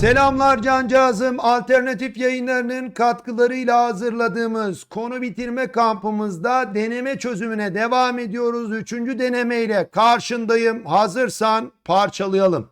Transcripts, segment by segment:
Selamlar cancağızım. Alternatif yayınlarının katkılarıyla hazırladığımız konu bitirme kampımızda deneme çözümüne devam ediyoruz. Üçüncü denemeyle karşındayım. Hazırsan parçalayalım.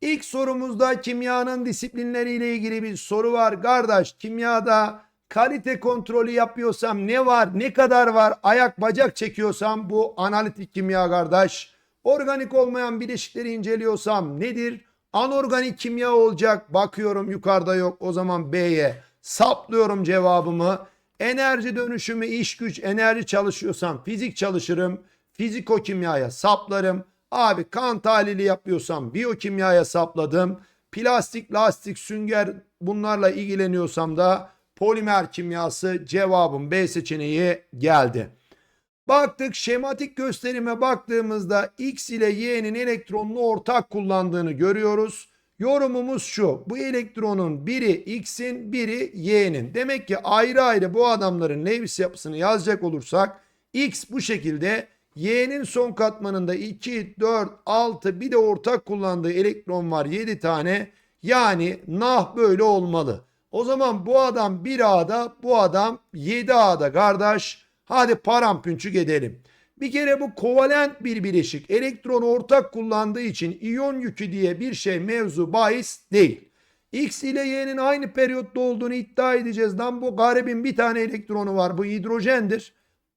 İlk sorumuzda kimyanın disiplinleriyle ilgili bir soru var. Kardeş kimyada kalite kontrolü yapıyorsam ne var ne kadar var ayak bacak çekiyorsam bu analitik kimya kardeş. Organik olmayan bileşikleri inceliyorsam nedir? Anorganik kimya olacak. Bakıyorum yukarıda yok. O zaman B'ye saplıyorum cevabımı. Enerji dönüşümü, iş güç, enerji çalışıyorsam fizik çalışırım. Fizikokimyaya saplarım. Abi kan tahlili yapıyorsam biyokimyaya sapladım. Plastik, lastik, sünger bunlarla ilgileniyorsam da polimer kimyası cevabım B seçeneği geldi. Baktık şematik gösterime baktığımızda X ile Y'nin elektronunu ortak kullandığını görüyoruz. Yorumumuz şu. Bu elektronun biri X'in biri Y'nin. Demek ki ayrı ayrı bu adamların Lewis yapısını yazacak olursak X bu şekilde Y'nin son katmanında 2, 4, 6 bir de ortak kullandığı elektron var 7 tane. Yani nah böyle olmalı. O zaman bu adam 1A'da bu adam 7A'da kardeş. Hadi parampünçük edelim. Bir kere bu kovalent bir bileşik. Elektron ortak kullandığı için iyon yükü diye bir şey mevzu bahis değil. X ile Y'nin aynı periyotta olduğunu iddia edeceğiz. Lan bu garibin bir tane elektronu var. Bu hidrojendir.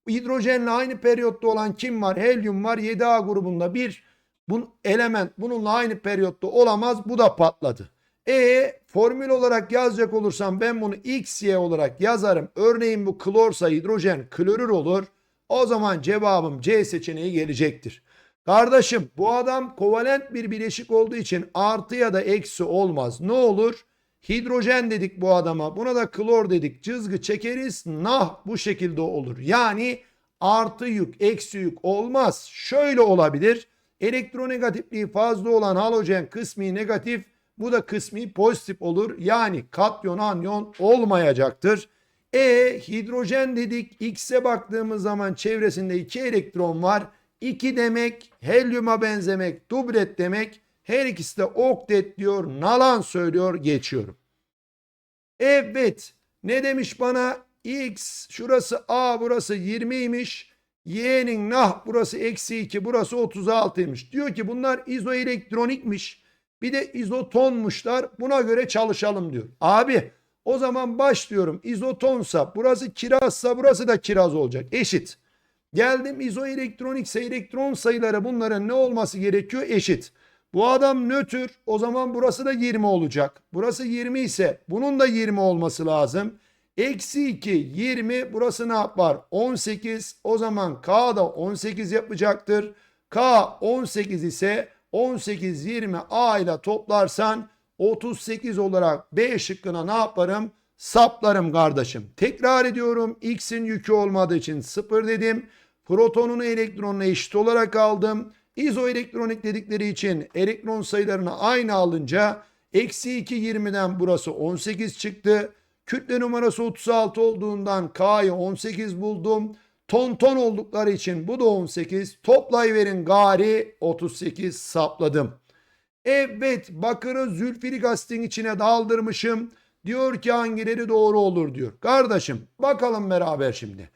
Hidrojenle aynı periyotta olan kim var? Helyum var. 7A grubunda bir bu element bununla aynı periyotta olamaz. Bu da patladı. E formül olarak yazacak olursam ben bunu XY olarak yazarım. Örneğin bu klorsa hidrojen klorür olur. O zaman cevabım C seçeneği gelecektir. Kardeşim bu adam kovalent bir bileşik olduğu için artı ya da eksi olmaz. Ne olur? Hidrojen dedik bu adama. Buna da klor dedik. Cızgı çekeriz. Nah bu şekilde olur. Yani artı yük, eksi yük olmaz. Şöyle olabilir. Elektronegatifliği fazla olan halojen kısmi negatif bu da kısmi pozitif olur. Yani katyon anyon olmayacaktır. E hidrojen dedik. X'e baktığımız zaman çevresinde 2 elektron var. 2 demek helyuma benzemek, dublet demek. Her ikisi de oktet diyor. Nalan söylüyor. Geçiyorum. Evet. Ne demiş bana? X şurası A burası 20'ymiş. Y'nin nah burası eksi 2 burası 36'ymış. Diyor ki bunlar izoelektronikmiş. Bir de izotonmuşlar. Buna göre çalışalım diyor. Abi o zaman başlıyorum. İzotonsa burası kirazsa burası da kiraz olacak. Eşit. Geldim izoelektronikse elektron sayıları bunların ne olması gerekiyor? Eşit. Bu adam nötr. O zaman burası da 20 olacak. Burası 20 ise bunun da 20 olması lazım. Eksi 2 20 burası ne yapar? 18 o zaman K da 18 yapacaktır. K 18 ise 18 20 A ile toplarsan 38 olarak B şıkkına ne yaparım? Saplarım kardeşim. Tekrar ediyorum. X'in yükü olmadığı için 0 dedim. Protonunu elektronuna eşit olarak aldım. İzoelektronik dedikleri için elektron sayılarını aynı alınca eksi 2 20'den burası 18 çıktı. Kütle numarası 36 olduğundan K'yı 18 buldum. Ton ton oldukları için bu da 18. Toplayıverin gari 38 sapladım. Evet bakırı zülfirik asitin içine daldırmışım. Diyor ki hangileri doğru olur diyor. Kardeşim bakalım beraber şimdi.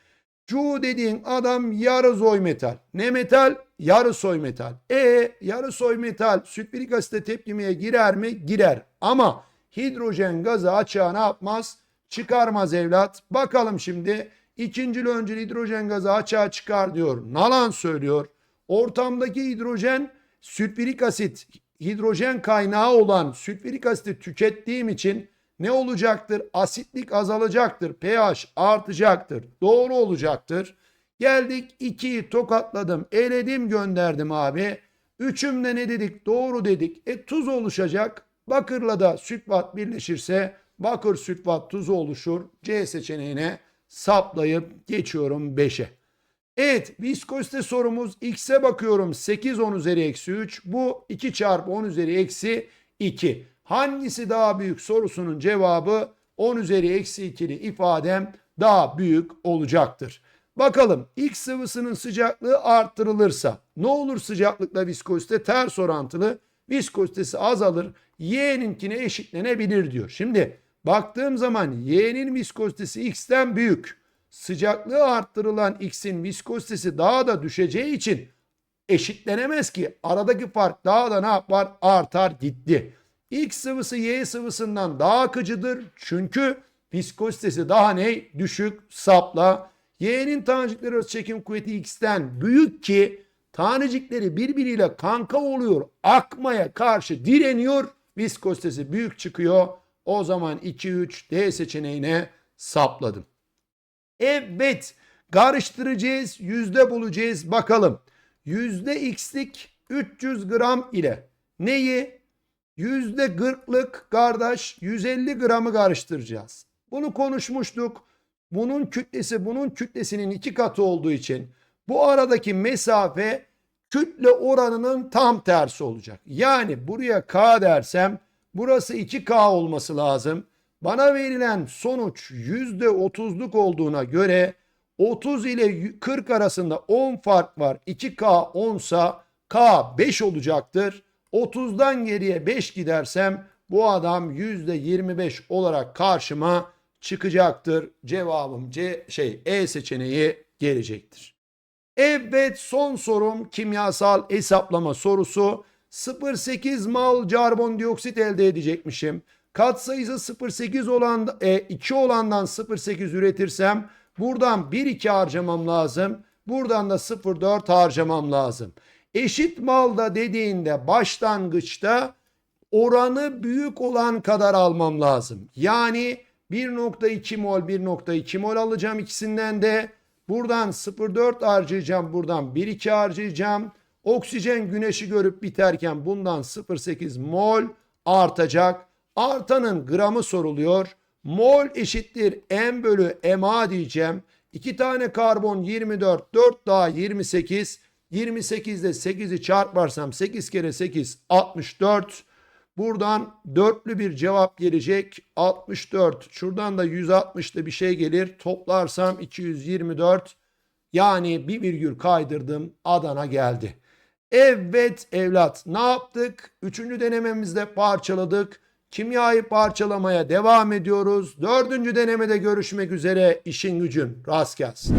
Cu dediğin adam yarı zoy metal. Ne metal? Yarı soy metal. E yarı soy metal sülfürik asite tepkimeye girer mi? Girer. Ama hidrojen gazı açığa ne yapmaz? Çıkarmaz evlat. Bakalım şimdi ikinci öncül hidrojen gazı açığa çıkar diyor. Nalan söylüyor. Ortamdaki hidrojen sülfürik asit hidrojen kaynağı olan sülfürik asiti tükettiğim için ne olacaktır? Asitlik azalacaktır. pH artacaktır. Doğru olacaktır. Geldik 2'yi tokatladım. Eledim gönderdim abi. Üçümde ne dedik? Doğru dedik. E tuz oluşacak. Bakırla da sülfat birleşirse bakır sülfat tuzu oluşur. C seçeneğine saplayıp geçiyorum 5'e. Evet viskozite sorumuz x'e bakıyorum 8 10 üzeri eksi 3 bu 2 çarpı 10 üzeri eksi 2. Hangisi daha büyük sorusunun cevabı 10 üzeri eksi 2'li ifadem daha büyük olacaktır. Bakalım X sıvısının sıcaklığı arttırılırsa ne olur sıcaklıkla viskozite ters orantılı. viskozitesi azalır. Y'ninkine eşitlenebilir diyor. Şimdi baktığım zaman Y'nin viskozitesi X'ten büyük. Sıcaklığı arttırılan X'in viskozitesi daha da düşeceği için eşitlenemez ki. Aradaki fark daha da ne yapar? Artar gitti. X sıvısı Y sıvısından daha akıcıdır. Çünkü viskozitesi daha ne? Düşük sapla. Y'nin tanecikleri arası çekim kuvveti X'ten büyük ki tanecikleri birbiriyle kanka oluyor. Akmaya karşı direniyor. Viskozitesi büyük çıkıyor. O zaman 2-3 D seçeneğine sapladım. Evet karıştıracağız yüzde bulacağız bakalım. Yüzde x'lik 300 gram ile neyi? Yüzde 40'lık kardeş 150 gramı karıştıracağız. Bunu konuşmuştuk. Bunun kütlesi bunun kütlesinin iki katı olduğu için bu aradaki mesafe kütle oranının tam tersi olacak. Yani buraya K dersem burası 2K olması lazım. Bana verilen sonuç %30'luk olduğuna göre 30 ile 40 arasında 10 fark var. 2K 10 sa K 5 olacaktır. 30'dan geriye 5 gidersem bu adam %25 olarak karşıma çıkacaktır. Cevabım C şey E seçeneği gelecektir. Evet son sorum kimyasal hesaplama sorusu. 0.8 mal karbondioksit elde edecekmişim. Kat sayısı 0.8 olan e, 2 olandan 0.8 üretirsem buradan 1.2 harcamam lazım. Buradan da 0.4 harcamam lazım. Eşit malda dediğinde başlangıçta oranı büyük olan kadar almam lazım. Yani 1.2 mol 1.2 mol alacağım ikisinden de. Buradan 0.4 harcayacağım. Buradan 1.2 harcayacağım. Oksijen güneşi görüp biterken bundan 0.8 mol artacak. Artanın gramı soruluyor. Mol eşittir M bölü MA diyeceğim. 2 tane karbon 24, 4 daha 28. 28 ile 8'i çarparsam 8 kere 8 64. Buradan dörtlü bir cevap gelecek. 64. Şuradan da 160'lı bir şey gelir. Toplarsam 224. Yani bir virgül kaydırdım. Adana geldi. Evet evlat ne yaptık? Üçüncü denememizde parçaladık. Kimyayı parçalamaya devam ediyoruz. Dördüncü denemede görüşmek üzere. İşin gücün rast gelsin.